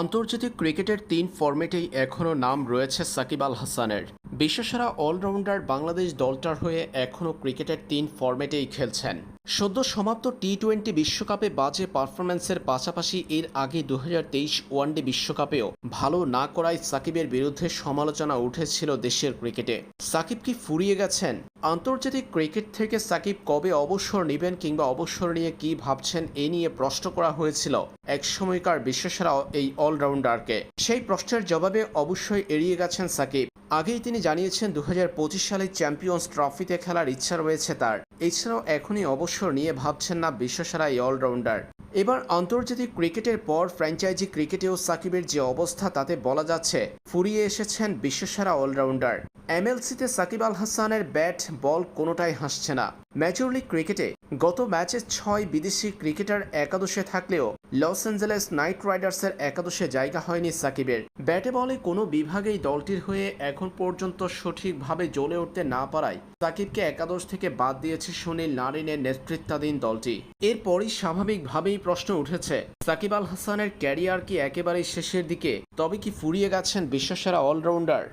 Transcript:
আন্তর্জাতিক ক্রিকেটের তিন ফর্মেটেই এখনও নাম রয়েছে সাকিব আল হাসানের। বিশ্বসেরা অলরাউন্ডার বাংলাদেশ দলটার হয়ে এখনও ক্রিকেটের তিন ফরম্যাটেই খেলছেন। সদ্য সমাপ্ত টি টোয়েন্টি বিশ্বকাপে বাজে পারফরম্যান্সের পাশাপাশি এর আগে দু ওয়ানডে বিশ্বকাপেও ভালো না করায় সাকিবের বিরুদ্ধে সমালোচনা উঠেছিল দেশের ক্রিকেটে। সাকিব কি ফুরিয়ে গেছেন? আন্তর্জাতিক ক্রিকেট থেকে সাকিব কবে অবসর নেবেন কিংবা অবসর নিয়ে কি ভাবছেন এ নিয়ে প্রশ্ন করা হয়েছিল এক সময়কার বিশ্বসেরা এই অলরাউন্ডারকে। সেই প্রশ্নের জবাবে অবশ্যই এড়িয়ে গেছেন সাকিব। আগেই তিনি জানিয়েছেন দু হাজার সালে চ্যাম্পিয়ন্স ট্রফিতে খেলার ইচ্ছা রয়েছে তার। এছাড়াও এখনই অবসর নিয়ে ভাবছেন না বিশ্বসেরা এই অলরাউন্ডার এবার আন্তর্জাতিক ক্রিকেটের পর ফ্র্যাঞ্চাইজি ক্রিকেটেও সাকিবের যে অবস্থা তাতে বলা যাচ্ছে, ফুরিয়ে এসেছেন বিশ্বসেরা অলরাউন্ডার। এমএলসিতে সাকিব আল হাসানের ব্যাট, বল কোনোটাই হাসছে না। মেজর লিগ ক্রিকেটে গত ম্যাচে ছয় বিদেশি ক্রিকেটার একাদশে থাকলেও লস অ্যাঞ্জেলেস নাইট রাইডার্সের একাদশে জায়গা হয়নি সাকিবের। ব্যাটে বলে কোনো বিভাগেই দলটির হয়ে এখন পর্যন্ত সঠিকভাবে জ্বলে উঠতে না পারায় সাকিবকে একাদশ থেকে বাদ দিয়েছে সুনীল নারিনের নেতৃত্বাধীন দলটি। এরপরই স্বাভাবিকভাবেই প্রশ্ন উঠেছে। সাকিব আল হাসানের ক্যারিয়ার কি একেবারেই শেষের দিকে? তবে কি ফুরিয়ে গেছেন বিশ্বসেরা অলরাউন্ডার?